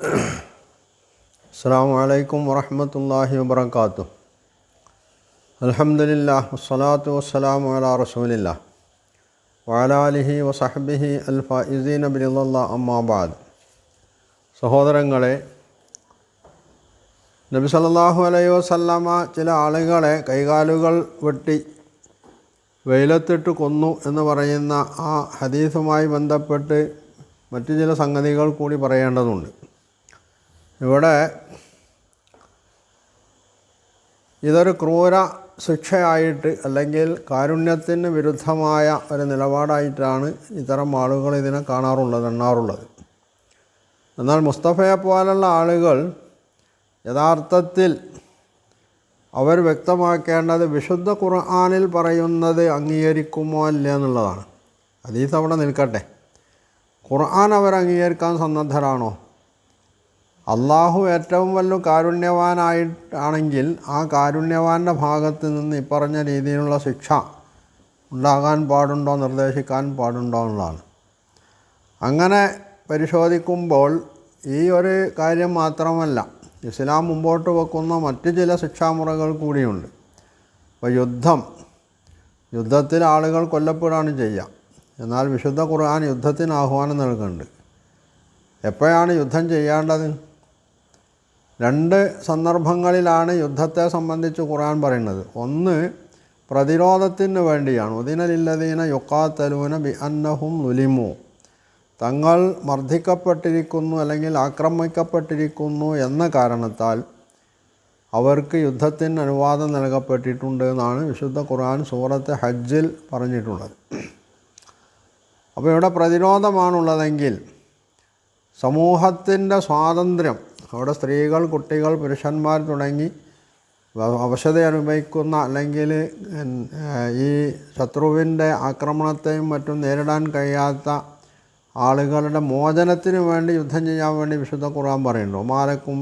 അസ്സാം വലൈക്കും വറഹമത്തല്ലാഹി വബർക്കാത്തു അലഹമുല്ലാ വസ്സലാത്തു വസ്സലാമു അലാ റസൂലില്ല വാലാലിഹി വസഹബിഹി അൽഫ ഇസീൻ അബിലുള്ള അമ്മാബാദ് സഹോദരങ്ങളെ നബി സല്ലല്ലാഹു അലൈഹി വസല്ലമ ചില ആളുകളെ കൈകാലുകൾ വെട്ടി വെയിലത്തിട്ട് കൊന്നു എന്ന് പറയുന്ന ആ ഹദീസുമായി ബന്ധപ്പെട്ട് മറ്റു ചില സംഗതികൾ കൂടി പറയേണ്ടതുണ്ട്. ഇവിടെ ഇതൊരു ക്രൂര ശിക്ഷയായിട്ട് അല്ലെങ്കിൽ കാരുണ്യത്തിന് വിരുദ്ധമായ ഒരു നിലപാടായിട്ടാണ് ഇത്തരം ആളുകൾ ഇതിനെ കാണാറുള്ളത് എണ്ണാറുള്ളത്. എന്നാൽ മുസ്തഫയെ പോലുള്ള ആളുകൾ യഥാർത്ഥത്തിൽ അവർ വ്യക്തമാക്കേണ്ടത് വിശുദ്ധ ഖുർആാനിൽ പറയുന്നത് അംഗീകരിക്കുമോ അല്ല എന്നുള്ളതാണ്. ഹദീസ് അവിടെ നിൽക്കട്ടെ. ഖുർആൻ അവർ അംഗീകരിക്കാൻ സന്നദ്ധരാണോ? അള്ളാഹു ഏറ്റവും വലിയ കാരുണ്യവാനായിട്ടാണെങ്കിൽ ആ കാരുണ്യവാന്റെ ഭാഗത്ത് നിന്ന് ഇപ്പറഞ്ഞ രീതിയിലുള്ള ശിക്ഷ ഉണ്ടാകാൻ പാടുണ്ടോ നിർദ്ദേശിക്കാൻ പാടുണ്ടോ എന്നുള്ളതാണ്. അങ്ങനെ പരിശോധിക്കുമ്പോൾ ഈ ഒരു കാര്യം മാത്രമല്ല ഇസ്ലാം മുമ്പോട്ട് വെക്കുന്ന മറ്റ് ചില ശിക്ഷാമുറകൾ കൂടിയുണ്ട്. ഇപ്പോൾ യുദ്ധം യുദ്ധത്തിൽ ആളുകൾ കൊല്ലപ്പെടുകയാണ് ചെയ്യുക. എന്നാൽ വിശുദ്ധ ഖുർആൻ യുദ്ധത്തിന് ആഹ്വാനം നൽകുന്നുണ്ട്. എപ്പോഴാണ് യുദ്ധം ചെയ്യേണ്ടത്? രണ്ട് സന്ദർഭങ്ങളിലാണ് യുദ്ധത്തെ സംബന്ധിച്ച് ഖുർആൻ പറയുന്നത്. ഒന്ന് പ്രതിരോധത്തിന് വേണ്ടിയാണ്. ഉദിനലില്ലതീന യുക്കാത്തലൂന ബി അന്നഹും ലുലിമു തങ്ങൾ മർദ്ദിക്കപ്പെട്ടിരിക്കുന്നു അല്ലെങ്കിൽ ആക്രമിക്കപ്പെട്ടിരിക്കുന്നു എന്ന കാരണത്താൽ അവർക്ക് യുദ്ധത്തിന് അനുവാദം നൽകപ്പെട്ടിട്ടുണ്ട് എന്നാണ് വിശുദ്ധ ഖുർആൻ സൂറത്ത് ഹജ്ജിൽ പറഞ്ഞിട്ടുള്ളത്. അപ്പോൾ ഇവിടെ പ്രതിരോധമാണുള്ളതെങ്കിൽ സമൂഹത്തിന്റെ സ്വാതന്ത്ര്യം അവിടെ സ്ത്രീകൾ കുട്ടികൾ പുരുഷന്മാർ തുടങ്ങി അവശത അനുഭവിക്കുന്ന അല്ലെങ്കിൽ ഈ ശത്രുവിന്റെ ആക്രമണത്തെയും മറ്റും നേരിടാൻ കഴിയാത്ത ആളുകളുടെ മോചനത്തിന് വേണ്ടി യുദ്ധം ചെയ്യാൻ വേണ്ടി വിശുദ്ധ ഖുർആൻ പറയുന്നു. മാലക്കും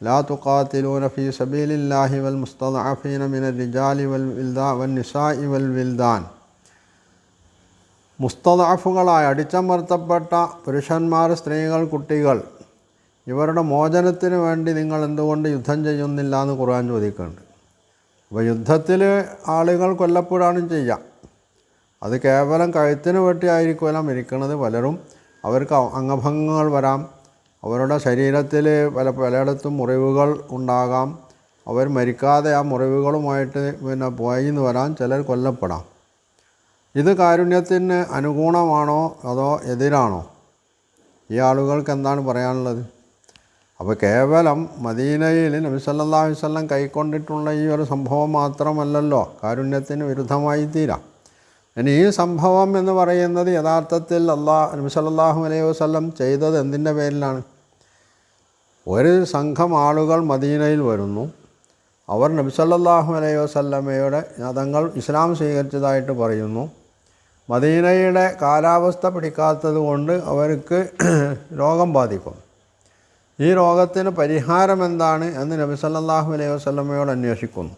ലാ തുഖാത്തിലൂന ഫീ സബീലില്ലാഹി വൽ മുസ്തദാഫീന മിന റിജാലി വൽ വിൽദാ വൻ നിസാഇ വൽ വിൽദാൻ. മുസ്തദാഫുകളായി അടിച്ചമർത്തപ്പെട്ട പുരുഷന്മാർ സ്ത്രീകൾ കുട്ടികൾ ഇവരുടെ മോചനത്തിന് വേണ്ടി നിങ്ങൾ എന്തുകൊണ്ട് യുദ്ധം ചെയ്യുന്നില്ല എന്ന് ഖുർആൻ ചോദിക്കുന്നുണ്ട്. അപ്പോൾ യുദ്ധത്തിൽ ആളുകൾ കൊല്ലപ്പെടാനും ചെയ്യാം. അത് കേവലം കഴുത്തിന് വെട്ടിയായിരിക്കുമല്ല മരിക്കുന്നത് പലരും അവർക്ക് അംഗഭംഗങ്ങൾ വരാം. അവരുടെ ശരീരത്തിൽ പല പലയിടത്തും മുറിവുകൾ ഉണ്ടാകാം. അവർ മരിക്കാതെ ആ മുറിവുകളുമായിട്ട് പിന്നെ പോയി എന്ന് വരാൻ ചിലർ കൊല്ലപ്പെടാം. ഇത് കാരുണ്യത്തിന് അനുഗുണമാണോ അതോ എതിരാണോ? ഈ ആളുകൾക്ക് എന്താണ് പറയാനുള്ളത്? അപ്പോൾ കേവലം മദീനയിൽ നബി അലൈഹി വസല്ലം കൈക്കൊണ്ടിട്ടുള്ള ഈ ഒരു സംഭവം മാത്രമല്ലല്ലോ. കാരുണ്യത്തിന് വിരുദ്ധമായി തീരാം. ഇനി ഈ സംഭവം എന്ന് പറയുന്നത് യഥാർത്ഥത്തിൽ അള്ളാഹ് നബി സല്ലല്ലാഹു അലൈഹി വസല്ലം ചെയ്തത് എന്തിന്റെ പേരിലാണ്? ഒരു സംഘം ആളുകൾ മദീനയിൽ വരുന്നു. അവർ നബി സല്ലല്ലാഹു അലൈഹി വസല്ലമയുടെ തങ്ങൾ ഇസ്ലാം സ്വീകരിച്ചതായിട്ട് പറയുന്നു. മദീനയുടെ കാലാവസ്ഥ പിടിക്കാത്തത് കൊണ്ട് അവർക്ക് രോഗം ബാധിക്കും. ഈ രോഗത്തിന് പരിഹാരം എന്താണ് എന്ന് നബി സല്ലല്ലാഹു അലൈഹി വസല്ലമയോട് അന്വേഷിക്കുന്നു.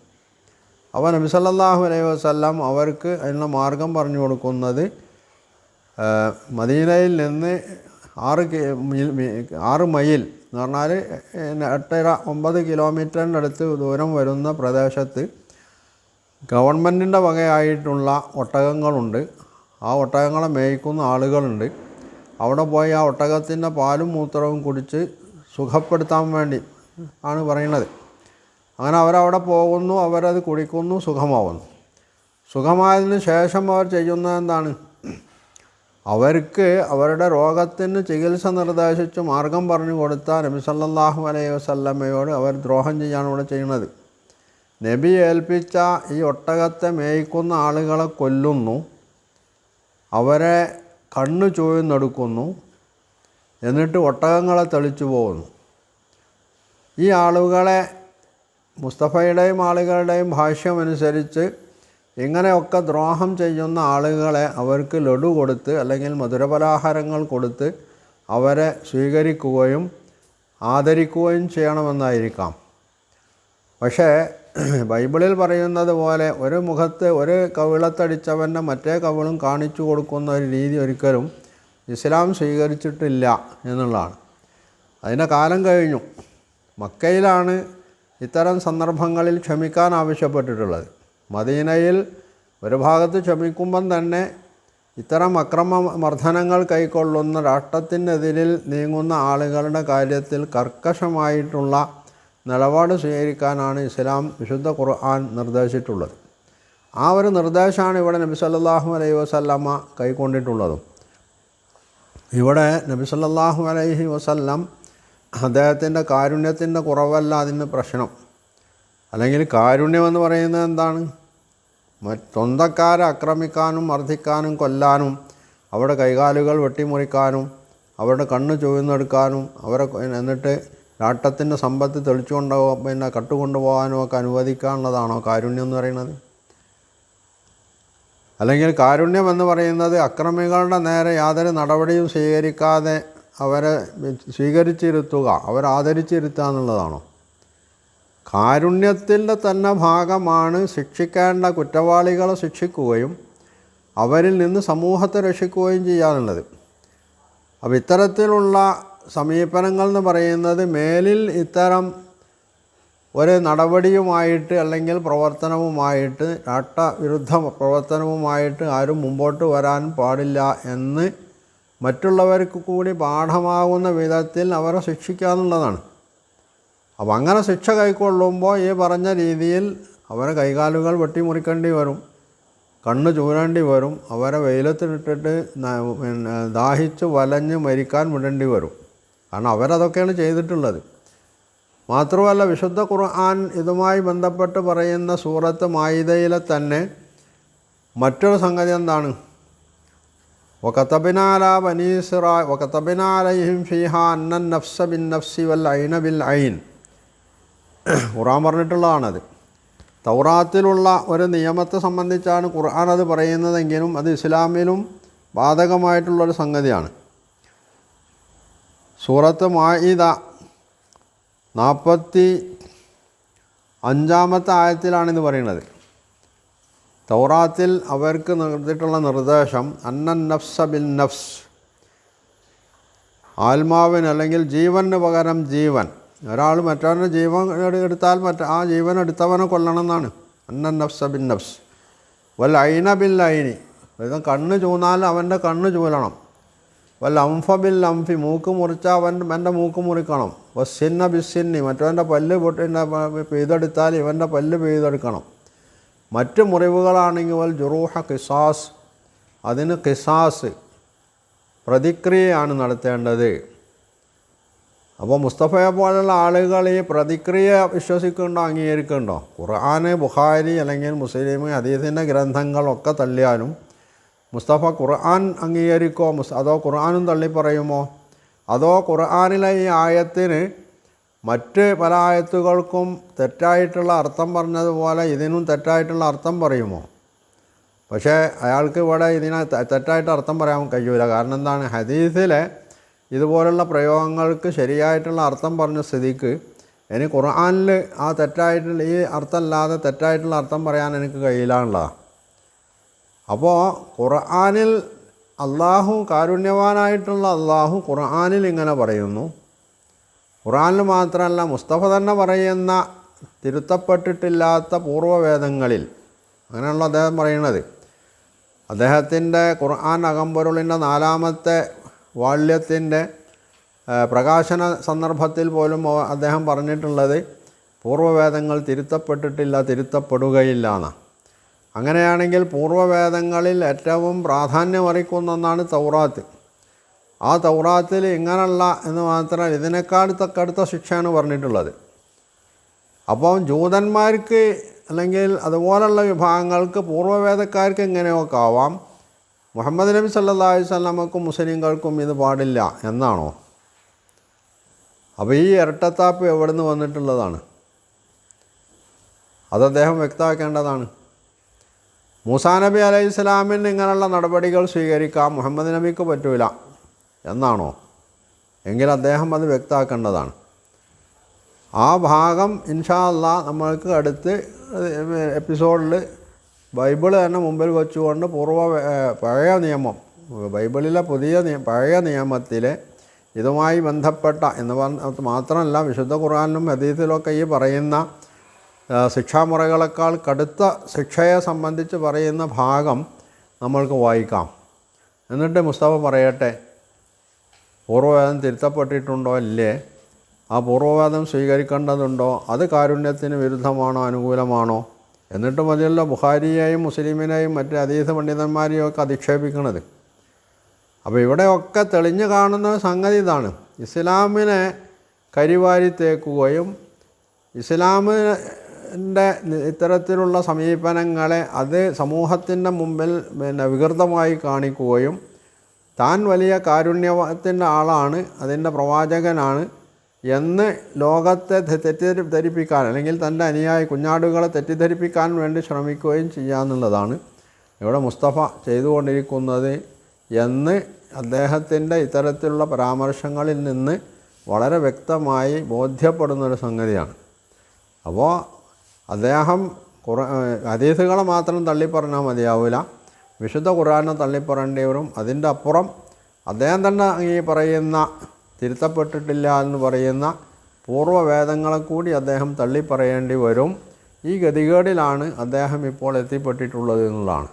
അപ്പോൾ നബി സല്ലല്ലാഹു അലൈഹി വസല്ലം അവർക്ക് അതിനുള്ള മാർഗം പറഞ്ഞു കൊടുക്കുന്നത് മദീനയിൽ നിന്ന് ആറ് ആറ് മൈൽ എന്ന് പറഞ്ഞാൽ എട്ടര ഒമ്പത് കിലോമീറ്ററിന്റെ അടുത്ത് ദൂരം വരുന്ന പ്രദേശത്ത് ഗവൺമെന്റിന്റെ വകയായിട്ടുള്ള ഒട്ടകങ്ങളുണ്ട്. ആ ഒട്ടകങ്ങളെ മേയ്ക്കുന്ന ആളുകളുണ്ട്. അവിടെ പോയി ആ ഒട്ടകത്തിന്റെ പാലും മൂത്രവും കുടിച്ച് സുഖപ്പെടുത്താൻ വേണ്ടി ആണ് പറയുന്നത്. അങ്ങനെ അവരവിടെ പോകുന്നു അവരത് കുടിക്കുന്നു സുഖമാവുന്നു. സുഖമായതിന് ശേഷം അവർ ചെയ്യുന്നത് എന്താണ്? അവർക്ക് അവരുടെ രോഗത്തിന് ചികിത്സ നിർദ്ദേശിച്ച് മാർഗം പറഞ്ഞു കൊടുത്ത നബി സല്ലല്ലാഹു അലൈഹി വസല്ലമ്മയോട് അവർ ദ്രോഹം ചെയ്യാണ് ഇവിടെ ചെയ്യുന്നത്. നബി ഏൽപ്പിച്ച ഈ ഒട്ടകത്തെ മേയ്ക്കുന്ന ആളുകളെ കൊല്ലുന്നു. അവരെ കണ്ണു ചൂഴ്ന്നെടുക്കുന്നു എന്നിട്ട് ഒട്ടകങ്ങളെ തെളിച്ചു പോകുന്നു. ഈ ആളുകളെ മുസ്തഫയുടെയും ആളുകളുടെയും ഭാഷ്യമനുസരിച്ച് ഇങ്ങനെയൊക്കെ ദ്രോഹം ചെയ്യുന്ന ആളുകളെ അവർക്ക് ലഡു കൊടുത്ത് അല്ലെങ്കിൽ മധുരപലാഹാരങ്ങൾ കൊടുത്ത് അവരെ സ്വീകരിക്കുകയും ആദരിക്കുകയും ചെയ്യണമെന്നായിരിക്കാം. പക്ഷേ ബൈബിളിൽ പറയുന്നത് പോലെ ഒരു മുഖത്ത് ഒരു കവിളത്തടിച്ചവന്റെ മറ്റേ കവിളും കാണിച്ചു കൊടുക്കുന്ന ഒരു രീതി ഒരിക്കലും ഇസ്ലാം സ്വീകരിച്ചിട്ടില്ല എന്നുള്ളതാണ്. അതിന്റെ കാലം കഴിഞ്ഞു. മക്കയിലാണ് ഇത്തരം സന്ദർഭങ്ങളിൽ ക്ഷമിക്കാൻ ആവശ്യപ്പെട്ടിട്ടുള്ളത്. മദീനയിൽ ഒരു ഭാഗത്ത് ക്ഷമിക്കുമ്പം തന്നെ ഇത്തരം അക്രമ മർദ്ദനങ്ങൾ കൈക്കൊള്ളുന്ന രാഷ്ട്രത്തിനെതിരിൽ നീങ്ങുന്ന ആളുകളുടെ കാര്യത്തിൽ കർക്കശമായിട്ടുള്ള നിലപാട് സ്വീകരിക്കാനാണ് ഇസ്ലാം വിശുദ്ധ ഖുർആൻ നിർദ്ദേശിച്ചിട്ടുള്ളത്. ആ ഒരു നിർദ്ദേശമാണ് ഇവിടെ നബി സല്ലല്ലാഹു അലൈഹി വസല്ലമ്മ കൈക്കൊണ്ടിട്ടുള്ളതും. ഇവിടെ നബി സല്ലാഹു അലൈഹി വസല്ലം അദ്ദേഹത്തിന്റെ കാരുണ്യത്തിന്റെ കുറവല്ല അതിന് പ്രശ്നം. അല്ലെങ്കിൽ കാരുണ്യം എന്ന് പറയുന്നത് എന്താണ്? സ്വന്തക്കാരെ ആക്രമിക്കാനും മർദ്ദിക്കാനും കൊല്ലാനും അവരുടെ കൈകാലുകൾ വെട്ടിമുറിക്കാനും അവരുടെ കണ്ണ് ചുവന്നെടുക്കാനും അവരെ എന്നിട്ട് രാട്ടത്തിന്റെ സമ്പത്ത് തെളിച്ചുകൊണ്ടോ പിന്നെ കട്ടുകൊണ്ടുപോകാനും ഒക്കെ അനുവദിക്കാനുള്ളതാണോ കാരുണ്യം എന്ന് പറയുന്നത്? അല്ലെങ്കിൽ കാരുണ്യം എന്ന് പറയുന്നത് അക്രമികളുടെ നേരെ യാതൊരു നടപടിയും സ്വീകരിക്കാതെ അവരെ സ്വീകരിച്ചിരുത്തുക അവരെ ആദരിച്ചിരുത്തുക എന്നുള്ളതാണോ? കാരുണ്യത്തിന്റെ തന്നെ ഭാഗമാണ് ശിക്ഷിക്കേണ്ട കുറ്റവാളികളെ ശിക്ഷിക്കുകയും അവരിൽ നിന്ന് സമൂഹത്തെ രക്ഷിക്കുകയും ചെയ്യാനുള്ളത് അപ്പോൾ ഇത്തരത്തിലുള്ള സമീപനങ്ങൾ എന്ന് പറയുന്നത് മേലിൽ ഇത്തരം ഒരു നടപടിയുമായിട്ട് അല്ലെങ്കിൽ പ്രവർത്തനവുമായിട്ട് ചട്ടവിരുദ്ധ പ്രവർത്തനവുമായിട്ട് ആരും മുമ്പോട്ട് വരാൻ പാടില്ല എന്ന് മറ്റുള്ളവർക്ക് കൂടി പാഠമാകുന്ന വിധത്തിൽ അവരെ ശിക്ഷിക്കുക എന്നുള്ളതാണ്. അപ്പോൾ അങ്ങനെ ശിക്ഷ കൈക്കൊള്ളുമ്പോൾ ഈ പറഞ്ഞ രീതിയിൽ അവരെ കൈകാലുകൾ വെട്ടിമുറിക്കേണ്ടി വരും കണ്ണ് ചൂരേണ്ടി വരും അവരെ പിന്നെ ദാഹിച്ച് വലഞ്ഞ് മരിക്കാൻ വിടേണ്ടി വരും. കാരണം അവരതൊക്കെയാണ് ചെയ്തിട്ടുള്ളത്. മാത്രമല്ല വിശുദ്ധ ഖുർആൻ ഇതുമായി ബന്ധപ്പെട്ട് പറയുന്ന സൂറത്ത് മായിദയിലെ തന്നെ മറ്റൊരു സംഗതി എന്താണ്? വക്കത്തബിനാല ബനീസിറ വക്കത്തബിനാലയും ഫിഹ അന്നൻ നഫ്സ ബിൻ നഫ്സി വൽ ഐന ബിൽ ഐൻ. ഖുർആൻ പറഞ്ഞിട്ടുള്ളതാണത്. തൗറാത്തിലുള്ള ഒരു നിയമത്തെ സംബന്ധിച്ചാണ് ഖുർആൻ അത് പറയുന്നതെങ്കിലും അത് ഇസ്ലാമിലും ബാധകമായിട്ടുള്ളൊരു സംഗതിയാണ്. സൂറത്ത് മായിദ നാൽപ്പത്തി അഞ്ചാമത്തെ ആയത്തിലാണിത് പറയുന്നത്. തൗറാത്തിൽ അവർക്ക് നിർത്തിയിട്ടുള്ള നിർദ്ദേശം അന്നൻ നഫ്സ ബിൻ നഫ്സ് ആത്മാവിന് അല്ലെങ്കിൽ ജീവന് പകരം ജീവൻ. ഒരാൾ മറ്റവന്റെ ജീവൻ എടുത്താൽ മറ്റ ആ ജീവൻ എടുത്തവനെ കൊല്ലണം എന്നാണ് അന്നൻ നഫ്സ ബിൻ നഫ്സ്. വല്ല ഐന ബിൽ ഐനി. അതായത് കണ്ണ് ചൂന്നാൽ അവന്റെ കണ്ണ് ചൂലണം. വൽ അംഫബിൽ അംഫി മൂക്ക് മുറിച്ചാൽ അവൻ എന്റെ മൂക്ക് മുറിക്കണം. വസ്സിന്ന ബിസ്സിന്നി മറ്റവന്റെ പല്ല് പൊട്ടിന്റെ പെയ്തെടുത്താൽ ഇവന്റെ പല്ല് പെയ്തെടുക്കണം. മറ്റ് മുറിവുകളാണെങ്കിൽ ജുറൂഹ കിസാസ് അതിന് കിസാസ് പ്രതിക്രിയയാണ് നടത്തേണ്ടത്. അപ്പോൾ മുസ്തഫയെ പോലുള്ള ആളുകൾ ഈ പ്രതിക്രിയ വിശ്വസിക്കുന്നുണ്ടോ അംഗീകരിക്കുന്നുണ്ടോ? ഖുർആാന് ബുഖാരി അല്ലെങ്കിൽ മുസ്ലിം അതീതിന്റെ ഗ്രന്ഥങ്ങളൊക്കെ തള്ളിയാലും മുസ്തഫ ഖുർആൻ അംഗീകരിക്കോ? മുസ് അതോ ഖുർആാനും തള്ളി പറയുമോ? അതോ ഖുർആാനിലെ ഈ ആയത്തിന് മറ്റ് പല ആയത്തുകൾക്കും തെറ്റായിട്ടുള്ള അർത്ഥം പറഞ്ഞതുപോലെ ഇതിനും തെറ്റായിട്ടുള്ള അർത്ഥം പറയുമോ? പക്ഷേ അയാൾക്ക് ഇവിടെ ഇതിനെ തെറ്റായിട്ട് അർത്ഥം പറയാൻ കഴിയൂല. കാരണം എന്താണ്? ഹദീസിലെ ഇതുപോലുള്ള പ്രയോഗങ്ങൾക്ക് ശരിയായിട്ടുള്ള അർത്ഥം പറഞ്ഞ സ്ഥിതിക്ക് ഇനി ഖുർആാനിൽ ആ തെറ്റായിട്ടുള്ള ഈ അർത്ഥമല്ലാതെ തെറ്റായിട്ടുള്ള അർത്ഥം പറയാൻ എനിക്ക് കഴിയില്ലാന്നുള്ളതാണ് അപ്പോൾ ഖുർആാനിൽ അള്ളാഹു കാരുണ്യവാനായിട്ടുള്ള അള്ളാഹു ഖുർആാനിൽ ഇങ്ങനെ പറയുന്നു. ഖുർആനിൽ മാത്രമല്ല മുസ്തഫ തന്നെ പറയുന്ന തിരുത്തപ്പെട്ടിട്ടില്ലാത്ത പൂർവവേദങ്ങളിൽ അങ്ങനെയുള്ള അദ്ദേഹം പറയുന്നത്. അദ്ദേഹത്തിന്റെ ഖുർആൻ അകമ്പൊരുളിന്റെ നാലാമത്തെ വാള്യത്തിന്റെ പ്രകാശന സന്ദർഭത്തിൽ പോലും അദ്ദേഹം പറഞ്ഞിട്ടുള്ളത് പൂർവവേദങ്ങൾ തിരുത്തപ്പെട്ടിട്ടില്ല തിരുത്തപ്പെടുകയില്ല എന്നാണ്. അങ്ങനെയാണെങ്കിൽ പൂർവവേദങ്ങളിൽ ഏറ്റവും പ്രാധാന്യമറിക്കുന്ന ഒന്നാണ് തൗറാത്ത്. ആ തൗറാത്തിൽ ഇങ്ങനല്ല എന്ന് മാത്രമല്ല ഇതിനേക്കാൾ തക്കടുത്ത ശിക്ഷയാണ് പറഞ്ഞിട്ടുള്ളത്. അപ്പം ജൂതന്മാർക്ക് അല്ലെങ്കിൽ അതുപോലുള്ള വിഭാഗങ്ങൾക്ക് പൂർവവേദക്കാർക്ക് എങ്ങനെയൊക്കെ ആവാം? മുഹമ്മദ് നബി സല്ലാ വല്ലമക്കും മുസ്ലിങ്ങൾക്കും ഇത് പാടില്ല എന്നാണോ? അപ്പോൾ ഈ ഇരട്ടത്താപ്പ് എവിടെ നിന്ന് വന്നിട്ടുള്ളതാണ്? അത് അദ്ദേഹം വ്യക്തമാക്കേണ്ടതാണ്. മൂസാ നബി അലൈഹി സ്വലാമിന് ഇങ്ങനെയുള്ള നടപടികൾ സ്വീകരിക്കാം മുഹമ്മദ് നബിക്ക് പറ്റൂല എന്നാണോ? എങ്കിൽ അദ്ദേഹം അത് വ്യക്തമാക്കേണ്ടതാണ് ആ ഭാഗം ഇൻഷാ അല്ല നമ്മൾക്ക് അടുത്ത് എപ്പിസോഡിൽ ബൈബിൾ തന്നെ മുമ്പിൽ വെച്ചുകൊണ്ട് പൂർവ പഴയ നിയമം ബൈബിളിലെ പുതിയ പഴയ നിയമത്തിലെ ഇതുമായി ബന്ധപ്പെട്ട എന്ന് പറഞ്ഞ മാത്രമല്ല വിശുദ്ധ ഖുർആാനിലും ഹദീസിലൊക്കെ ഈ പറയുന്ന ശിക്ഷാമുറകളെക്കാൾ കടുത്ത ശിക്ഷയെ സംബന്ധിച്ച് പറയുന്ന ഭാഗം നമ്മൾക്ക് വായിക്കാം. എന്നിട്ട് മുസ്തഫ പറയട്ടെ പൂർവവേദം തിരുത്തപ്പെട്ടിട്ടുണ്ടോ ഇല്ലേ? ആ പൂർവവേദം സ്വീകരിക്കേണ്ടതുണ്ടോ? അത് കാരുണ്യത്തിന് വിരുദ്ധമാണോ അനുകൂലമാണോ? എന്നിട്ട് മതിയല്ല ബുഹാരിയെയും മുസ്ലിമിനെയും മറ്റ് അതീത പണ്ഡിതന്മാരെയും ഒക്കെ അധിക്ഷേപിക്കുന്നത് അപ്പോൾ ഇവിടെയൊക്കെ തെളിഞ്ഞു കാണുന്ന സംഗതി ഇതാണ്. ഇസ്ലാമിനെ കരിവാരി തേക്കുകയും ഇസ്ലാമിന്റെ ഇത്തരത്തിലുള്ള സമീപനങ്ങളെ അത് സമൂഹത്തിന്റെ മുമ്പിൽ പിന്നെ വികൃതമായി കാണിക്കുകയും താൻ വലിയ കാരുണ്യത്തിന്റെ ആളാണ് അതിന്റെ പ്രവാചകനാണ് എന്ന് ലോകത്തെ തെറ്റിദ്ധരി തെറ്റിദ്ധരിപ്പിക്കാൻ അല്ലെങ്കിൽ തന്റെ അനുയായി കുഞ്ഞാടുകളെ തെറ്റിദ്ധരിപ്പിക്കാൻ വേണ്ടി ശ്രമിക്കുകയും ചെയ്യാന്നുള്ളതാണ് ഇവിടെ മുസ്തഫ ചെയ്തുകൊണ്ടിരിക്കുന്നത് എന്ന് അദ്ദേഹത്തിന്റെ ഇത്തരത്തിലുള്ള പരാമർശങ്ങളിൽ നിന്ന് വളരെ വ്യക്തമായി ബോധ്യപ്പെടുന്നൊരു സംഗതിയാണ്. അപ്പോൾ അദ്ദേഹം കുറ ഹദീസുകളെ മാത്രം തള്ളിപ്പറഞ്ഞാൽ മതിയാവില്ല വിശുദ്ധ ഖുർആാനെ തള്ളിപ്പറയേണ്ടി വരും അതിന്റെ അപ്പുറം അദ്ദേഹം തന്നെ ഈ പറയുന്ന തിരുത്തപ്പെട്ടിട്ടില്ല എന്ന് പറയുന്ന പൂർവവേദങ്ങളെ കൂടി അദ്ദേഹം തള്ളിപ്പറയേണ്ടി വരും. ഈ ഗതികേടിലാണ് അദ്ദേഹം ഇപ്പോൾ എത്തിപ്പെട്ടിട്ടുള്ളത് എന്നുള്ളതാണ്.